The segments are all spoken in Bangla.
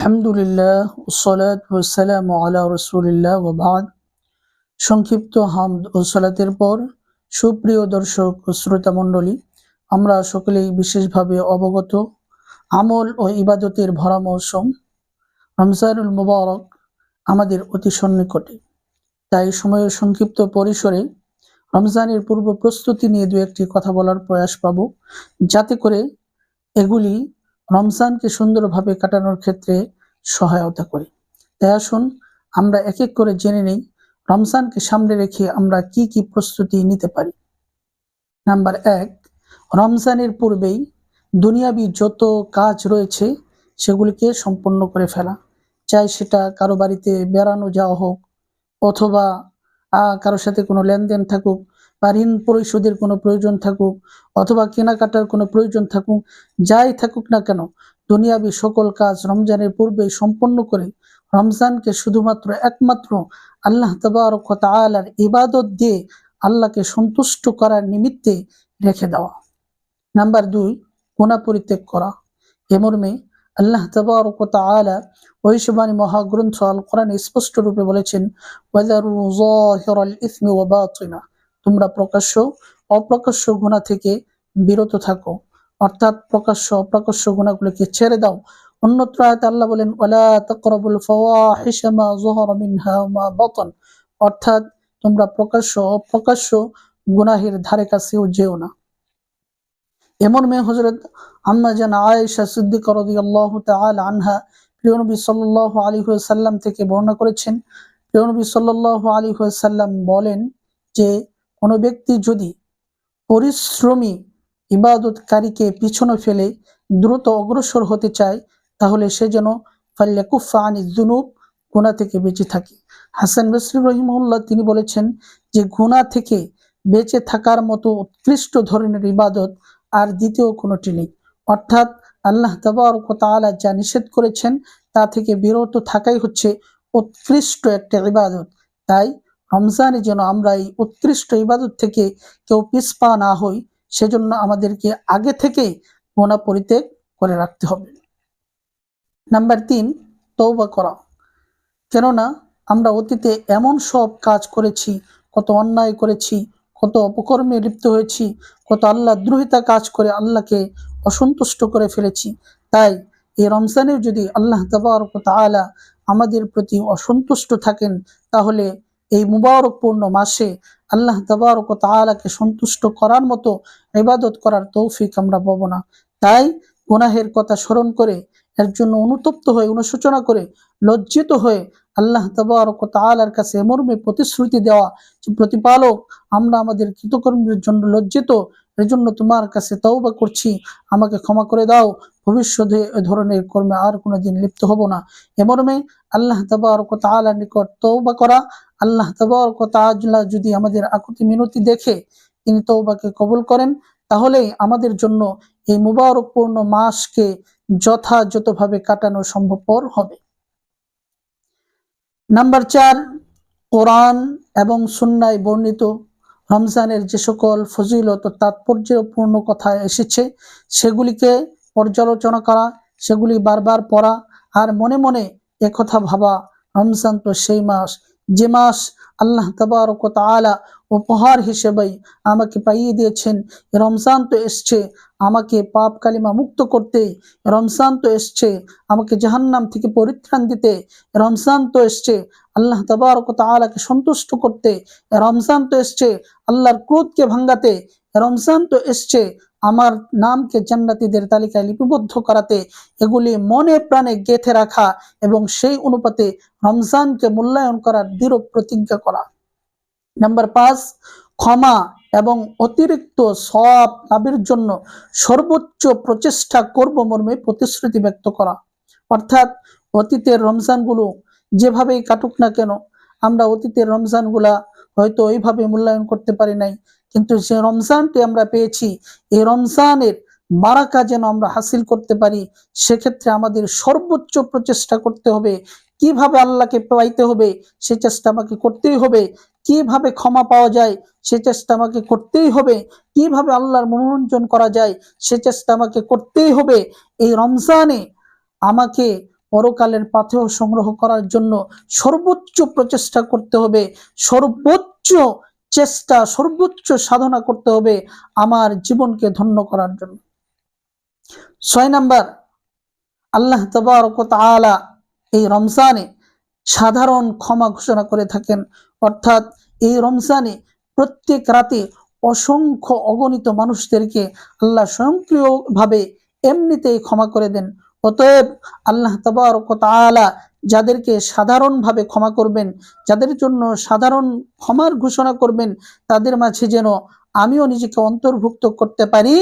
আলহামদুলিল্লাহ সালাত ওয়াসালাম আলা রসুলিল্লাহ ওবাদ সংক্ষিপ্ত হামদ ও সালাতের পর, সুপ্রিয় দর্শক ও শ্রোতা মণ্ডলী, আমরা সকলেই বিশেষভাবে অবগত। আমল ও ইবাদতের ভরা মৌসুম, রমজানুল মুবারক আমাদের অতি সন্নিকটে। তাই সময়ের সংক্ষিপ্ত পরিসরে রমজানের পূর্ব প্রস্তুতি নিয়ে দু একটি কথা বলার প্রয়াস পাব, যাতে করে এগুলি রমজানকে সুন্দরভাবে কাটানোর ক্ষেত্রে সহায়তা করে। তাই আসুন, আমরা এক এক করে জেনে নেই রমজানকে সামনে রেখে আমরা কি কি প্রস্তুতি নিতে পারি। নাম্বার এক, রমজানের পূর্বেই দুনিয়াবি যত কাজ রয়েছে সেগুলিকে সম্পন্ন করে ফেলা। চাই সেটা কারও বাড়িতে বেড়ানো যাওয়া হোক অথবা কারোর সাথে কোনো লেনদেন থাকুক বা ঋণ পরিশোধের কোনো প্রয়োজন থাকুক অথবা কেনাকাটার কোনো প্রয়োজন থাকুক, যাই থাকুক না কেন, দুনিয়াবি সকল কাজ রমজানের পূর্বে সম্পন্ন করে রমজানকে শুধুমাত্র একমাত্র আল্লাহ তবারক ওয়া তাআলার ইবাদত দিয়ে আল্লাহকে সন্তুষ্ট করার নিমিত্তে রেখে দেওয়া। নাম্বার দুই গুণা পরিত্যাগ করা। এ মর্মে আল্লাহ তবারক ওয়া তাআলা ঐশবানী মহাগ্রন্থ আল কোরআন স্পষ্ট রূপে বলেছেন ওয়াদারু যাহিরাল ইসমি ওয়া বাতিনা। তোমরা প্রকাশ্য, অপ্রকাশ্য গুণা থেকে বিরত থাকো। অর্থাৎ প্রকাশ্য, অপ্রকাশ্য গুণাগুলোকে ছেড়ে দাও। অন্যত্র আয়াতে আল্লাহ বলেন অর্থাৎ তোমরা প্রকাশ্য, অপ্রকাশ্য গুনাহের ধারে কাছেও যেও না। এমন মেয়ে হজরত আম্মা জান আয়েশা সিদ্দিকা আনহা প্রিয় নবী থেকে বর্ণনা করেছেন। প্রিয় নবী সাল্লাল্লাহু বলেন যে কোনো ব্যক্তি যদি পরিশ্রমী ইবাদতকারীকে পিছনে ফেলে দ্রুত অগ্রসর হতে চায়, তাহলে সে যেন ফাল্লাকুফা আনি জুনুব গুণা থেকে বেঁচে থাকে। হাসান বসরি রহিমউল্লাহ তিনি বলেছেন যে গুণা থেকে বেঁচে থাকার মতো উৎকৃষ্ট ধরনের ইবাদত আর দ্বিতীয় কোনোটি নেই। অর্থাৎ আল্লাহ তাআলা যা নিষেধ করেছেন, তা থেকে বিরত থাকাই হচ্ছে উৎকৃষ্ট একটা ইবাদত। তাই রমজানে যেন আমরা এই উৎকৃষ্ট ইবাদত থেকে কেউ পিছপা না হই, সেজন্য আমাদেরকে আগে থেকে গোনা পরিত্যাগ করে রাখতে হবে। নাম্বার তিন তৌবা করা। কেননা আমরা অতীতে এমন সব কাজ করেছি, কত অন্যায় করেছি, কত অপকর্মে লিপ্ত হয়েছি, কত আল্লাহ দ্রোহিতা কাজ করে আল্লাহকে অসন্তুষ্ট করে ফেলেছি। তাই এই রমজানে যদি আল্লাহ তাবারক তাআলা আমাদের প্রতি অসন্তুষ্ট থাকেন, তাহলে এই মুবারকপূর্ণ মাসে আল্লাহ তবরক তালাকে সন্তুষ্ট করার মতো ইবাদত করার তৌফিক আমরা পাবো না। তাই গুনাহের কথা স্মরণ করে, এর জন্য অনুতপ্ত হয়ে, অনুশোচনা করে, লজ্জিত হয়ে আল্লাহ তবরক তালার কাছে মর্মে প্রতিশ্রুতি দেওয়া যে প্রতিপালক, আমরা আমাদের কৃতকর্মের জন্য লজ্জিত এর জন্য তোমার কাছে তওবা করছি। আমাকে ক্ষমা করে দাও। ভবিষ্যতে এ ধরনের কর্মে আর কোনোদিন লিপ্ত হব না। এ আল্লাহ তাবারক ওয়া তাআলার নিকট তওবা করা। আল্লাহ তাবারক তাআলা যদি আমাদের আকুতি মিনতি দেখে, তিনি তওবাকে কবুল করেন তাহলেই আমাদের জন্য এই মুবারকপূর্ণ মাসকে যথাযথভাবে কাটানো সম্ভবপর হবে। নাম্বার চার, কোরআন এবং সুন্নায় বর্ণিত রমজানের যে সকল ফজিলত ও তাৎপর্যপূর্ণ কথা এসেছে, সেগুলিকে পর্যালোচনা করা, সেগুলি বারবার পড়া আর মনে মনে একথা ভাবা রমজান তো সেই মাস। যে মাস আল্লাহ তাবারক উপহার হিসেবেই আমাকে পাইয়ে দিয়েছেন। রমজান তো এসছে, আমাকে পাপ কালিমা মুক্ত করতে। রমজান তো এসছে, আমাকে জাহান্নাম থেকে পরিত্রাণ দিতে। রমজান তো এসছে, আল্লাহ তাবারক ওয়া তাআলাকে সন্তুষ্ট করতে। রমজান তো এসছে, আল্লাহর ক্রোধকে ভাঙ্গাতে। রমজান তো এসছে, আমার নামকে জান্নাতীদের তালিকায় লিপিবদ্ধ করাতে। এগুলি মনে প্রাণে গেঁথে রাখা এবং সেই অনুপাতে রমজানকে মূল্যায়ন করার দৃঢ় প্রতিজ্ঞা করা। নাম্বার পাঁচ, ক্ষমা এবং অতিরিক্ত সব লাভের জন্য সর্বোচ্চ প্রচেষ্টা করব মর্মে প্রতিশ্রুতি ব্যক্ত করা। অর্থাৎ অতীতের রমজানগুলো যেভাবেই কাটুক না কেন, আমরা অতীতের রমজানগুলা হয়তো ওইভাবে মূল্যায়ন করতে পারি নাই, কিন্তু যে রমজানটি আমরা পেয়েছি, এই রমজানের বারাকা যেন আমরা হাসিল করতে পারি, সেক্ষেত্রে আমাদের সর্বোচ্চ প্রচেষ্টা করতে হবে। কীভাবে আল্লাহকে পাইতে হবে, সে চেষ্টা আমাকে করতেই হবে। কীভাবে ক্ষমা পাওয়া যায় সে চেষ্টা আমাকে করতেই হবে, কীভাবে আল্লাহর মনোরঞ্জন করা যায় সে চেষ্টা আমাকে করতেই হবে, এই রমজানে আমাকে পরকালের পাথেয় সংগ্রহ করার জন্য সর্বোচ্চ প্রচেষ্টা করতে হবে, সর্বোচ্চ চেষ্টা, সর্বোচ্চ সাধনা করতে হবে আমার জীবনকে ধন্য করার জন্য। ছয় নাম্বার, আল্লাহ তালা এই রমজানে সাধারণ ক্ষমা ঘোষণা করে থাকেন। অর্থাৎ এই রমজানে প্রত্যেক রাতে অসংখ্য অগণিত মানুষদেরকে আল্লাহ স্বয়ংক্রিয়ভাবে এমনিতেই ক্ষমা করে দেন। অতএব আল্লাহ তালা যাদেরকে সাধারণভাবে ক্ষমা করবেন, যাদের জন্য সাধারণ ক্ষমার ঘোষণা করবেন, তাদের মাঝে যেন আমিও নিজেকে অন্তর্ভুক্ত করতে পারি,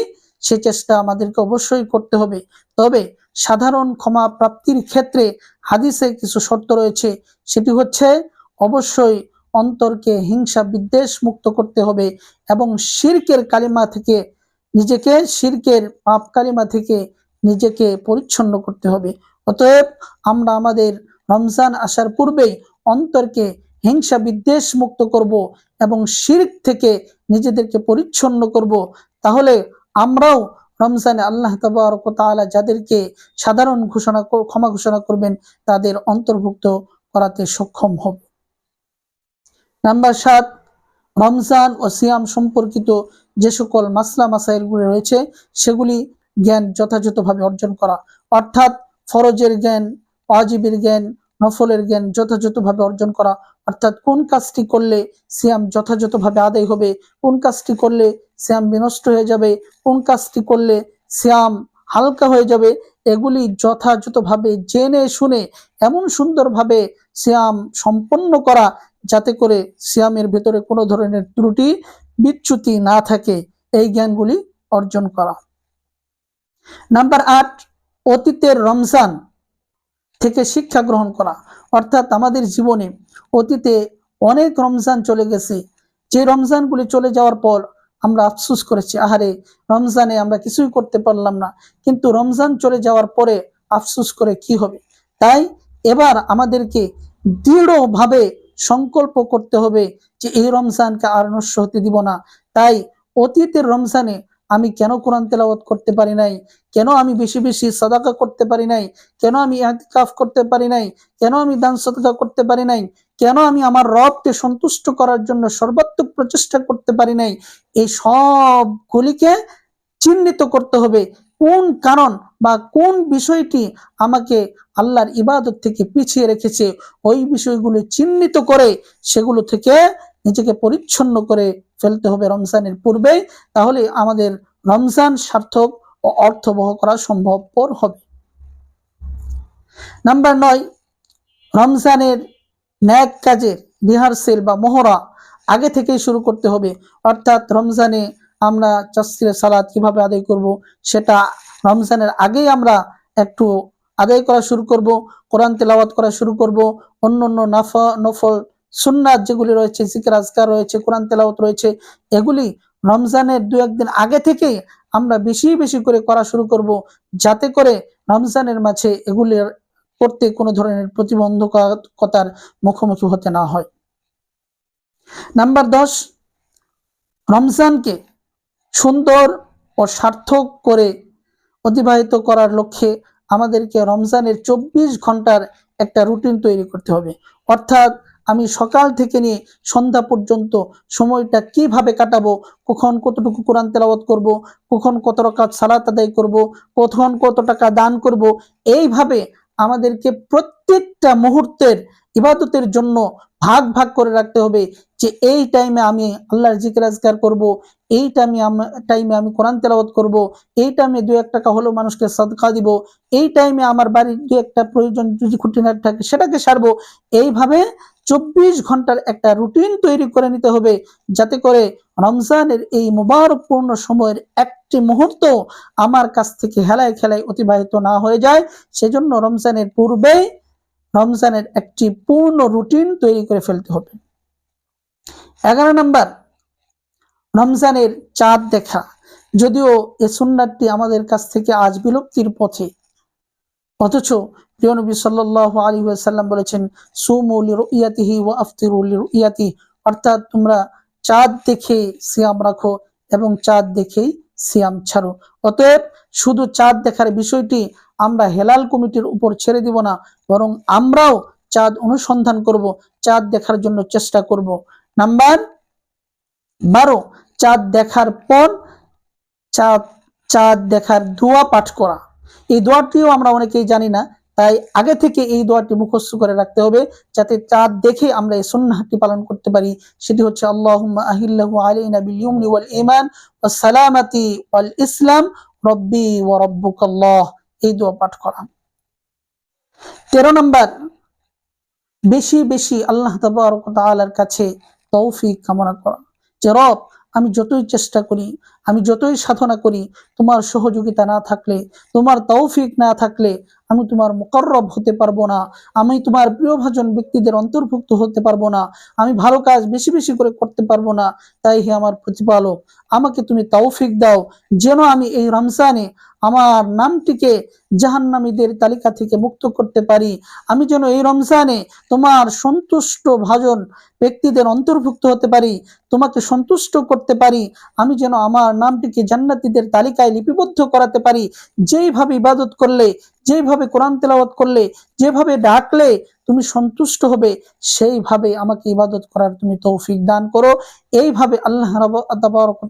সে চেষ্টা আমাদেরকে অবশ্যই করতে হবে। তবে সাধারণ ক্ষমা প্রাপ্তির ক্ষেত্রে হাদিসে কিছু শর্ত রয়েছে, সেটি হচ্ছে অবশ্যই অন্তরকে হিংসা বিদ্বেষ মুক্ত করতে হবে এবং শিরকের কালিমা থেকে নিজেকে, শিরকের পাপ কালিমা থেকে নিজেকে পরিচ্ছন্ন করতে হবে। অতএব আমরা আমাদের রমজান আসার পূর্বেই অন্তরকে হিংসা বিদ্বেষ মুক্ত করব এবং শিরক থেকে নিজেদেরকে পরিচ্ছন্ন করব। তাহলে আমরাও রমজানে আল্লাহ তালা যাদেরকে সাধারণ ঘোষণা ক্ষমা ঘোষণা করবেন, তাদের অন্তর্ভুক্ত করাতে সক্ষম হব। নাম্বার সাত, রমজান ও সিয়াম সম্পর্কিত যে সকল মাসলা মাসাইলগুলি রয়েছে, সেগুলি জ্ঞান যথাযথভাবে অর্জন করা। অর্থাৎ ফরজের জ্ঞান, ওয়াজিবের জ্ঞান, নফলের জ্ঞান যথাযথভাবে অর্জন করা। অর্থাৎ কোন কাজটি করলে সিয়াম যথাযথভাবে আদায় হবে, কোন কাজটি করলে শ্যাম বিনষ্ট হয়ে যাবে, কোন কাজটি করলে শ্যাম হালকা হয়ে যাবে, এগুলি যথাযথভাবে জেনে শুনে, এমন সুন্দরভাবে শ্যাম সম্পন্ন করা যাতে করে শ্যামের ভেতরে কোনো ধরনের ত্রুটি, বিচ্যুতি না থাকে, এই জ্ঞানগুলি অর্জন করা। নাম্বার আট, অতীতের রমজান থেকে শিক্ষা গ্রহণ করা। অর্থাৎ আমাদের জীবনে অতীতে অনেক রমজান চলে গেছে। যে রমজানগুলি চলে যাওয়ার পর আমরা আফসুস করেছি, আহারে রমজানে আমরা কিছুই করতে পারলাম না। কিন্তু রমজান চলে যাওয়ার পরে আফসুস করে কি হবে? তাই এবার আমাদেরকে দৃঢ়ভাবে সংকল্প করতে হবে যে এই রমজানকে আর নষ্ট হতে দিব না। তাই অতীতের রমজানে আমি কেন কোরআন তেলাওয়াত করতে পারি নাই? কেন আমি বেশি বেশি সদাকা করতে পারি নাই? কেন আমি কাফ করতে পারি নাই? কেন আমি দান সদকা করতে পারি নাই? কেন আমি আমার রবকে সন্তুষ্ট করার জন্য সর্বাত্মক প্রচেষ্টা করতে পারি নাই? এই সবগুলিকে চিহ্নিত করতে হবে। কোন কারণ? বা কোন বিষয়টি আমাকে আল্লাহর ইবাদত থেকে পিছিয়ে রেখেছে, ওই বিষয়গুলো চিহ্নিত করে সেগুলো থেকে নিজেকে পরিচ্ছন্ন করে ফেলতে হবে রমজানের পূর্বে, তাহলে আমাদের রমজান সার্থক ও অর্থবহ করা সম্ভবপর হবে। নাম্বার নয়, রমজানের ন্যাক কাজের রিহার্সেল বা মহড়া আগে থেকেই শুরু করতে হবে। অর্থাৎ রমজানে আমরা চাস্তির সালাদ কীভাবে আদায় করব, সেটা রমজানের আগেই আমরা একটু আদায় করা শুরু করব, কোরআন তেলাওয়াত করা শুরু করব অন্য অন্য নাফা, নফল সুন্নাত যেগুলি রয়েছে, জিকির আজকার রয়েছে, কোরআন তেলাওয়াত রয়েছে, এগুলি রমজানের দু একদিন আগে থেকে আমরা বেশি বেশি করে করা শুরু করব, যাতে করে রমজানের মাঝে এগুলির করতে কোনো ধরনের প্রতিবন্ধকতার মুখোমুখি হতে না হয়। নাম্বার দশ, রমজানকে সুন্দর ও সার্থক করে অতিবাহিত করার লক্ষ্যে আমাদেরকে রমজানের চব্বিশ ঘণ্টার একটা রুটিন তৈরি করতে হবে। অর্থাৎ আমি সকাল থেকে নিয়ে সন্ধ্যা পর্যন্ত সময়টা কীভাবে কাটাবো, কখন কতটুকু কোরআন তেলাওয়াত করব, কখন কত টাকা সালাত আদায় করব, কখন কত টাকা দান করব, এইভাবে আমাদেরকে প্রত্যেকটা মুহূর্তের ইবাদতের জন্য ভাগ ভাগ করে রাখতে হবে যে এই টাইমে আমি আল্লাহর জিকির আজগার করব, এই টাইমে টাইমে আমি কোরআন তেলাওয়াত করব, এই টাইমে দু এক টাকা হলো মানুষকে সদকা দিব, এই টাইমে আমার বাড়ির দু একটা প্রয়োজন যদি খুঁটিনাট থাকে সেটাকে সারবো। এইভাবে চব্বিশ ঘণ্টার একটা রুটিন তৈরি করে নিতে হবে যাতে করে রমজানের এই মুবারকপূর্ণ সময়ের একটি মুহূর্ত আমার কাছ থেকে হেলায় খেলায় অতিবাহিত না হয়ে যায়। সেজন্য রমজানের পূর্বেই রমজানের একটি পূর্ণ রুটিন তৈরি করে ফেলতে হবে। এগারো নম্বর, রমজানের চাঁদ দেখা। যদিও এ সুন্নাতটি আমাদের কাছ থেকে আজ বিলুপ্তির পথে, অথচ প্রিয় নবী সাল্লাহ আলী সাল্লাম বলেছেন সুমৌলি রুইয়াতিহি ও আফতিরুল রুইয়াতি অর্থাৎ তোমরা চাঁদ দেখে সিয়াম রাখো এবং চাঁদ দেখেই সিয়াম ছাড়ো। অতএব শুধু চাঁদ দেখার বিষয়টি আমরা হেলাল কমিটির উপর ছেড়ে দিব না, বরং আমরাও চাঁদ অনুসন্ধান করব, চাঁদ দেখার জন্য চেষ্টা করব। নাম্বার বারো, চাঁদ দেখার পর চাঁদ চাঁদ দেখার দোয়া পাঠ করা। এই দোয়াটিও আমরা অনেকেই জানি না, তাই আগে থেকে এই দোয়াটি মুখস্থ করে রাখতে হবে, যাতে চাঁদ দেখে আমরা এই সুন্নাহটি পালন করতে পারি। সেটি হচ্ছে, আল্লাহুম্মা আহিল্লাহু বিল ইসলাম রব্বি ওয়া রব্বুকাল্লাহ। এই দোয়া পাঠ করা। তেরো নম্বর, বেশি বেশি আল্লাহ তাবারক কাছে তৌফিক কামনা করা। যে রব, আমি যতই চেষ্টা করি, আমি যতই সাধনা করি, তোমার সহযোগিতা না থাকলে, তোমার তৌফিক না থাকলে আমি তোমার মুকর্রব হতে পারব না, আমি তোমার প্রিয়ভাজন ব্যক্তিদের অন্তর্ভুক্ত হতে পারব না, আমি ভালো কাজ বেশি বেশি করে করতে পারব না, তাই হে আমার প্রতিপালক আমাকে তুমি তৌফিক দাও। যেন আমি এই রমজানে আমার নামটিকে জাহান্নামীদের তালিকা থেকে মুক্ত করতে পারি। আমি যেন এই রমজানে তোমার সন্তুষ্ট ভাজন ব্যক্তিদের অন্তর্ভুক্ত হতে পারি, তোমাকে সন্তুষ্ট করতে পারি। আমি যেন আমার নামটিকে জান্নাতীদের তালিকায় লিপিবদ্ধ করাতে পারি। যেইভাবে ইবাদত করলে যেভাবে কোরআন তেলাওয়াত করলে, যেভাবে ডাকলে তুমি সন্তুষ্ট হবে, সেইভাবে আমাকে ইবাদত করার তুমি তৌফিক দান করো। এইভাবে আল্লাহ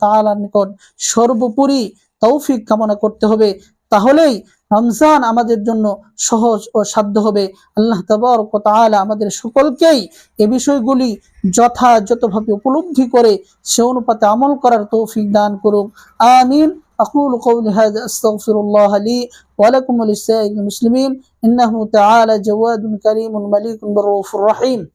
তাআলার নিকট সর্বোপরি তৌফিক কামনা করতে হবে। তাহলেই রমজান আমাদের জন্য সহজ ও সাধ্য হবে। আল্লাহ তাবারক তাআলা আমাদের সকলকেই এ বিষয়গুলি যথাযথভাবে উপলব্ধি করে সে অনুপাতে আমল করার তৌফিক দান করুক। আমিন। أقول قولي هذا أستغفر الله لي ولكم ولسائر المسلمين إنه تعالى جواد كريم مليك بالرؤوف الرحيم.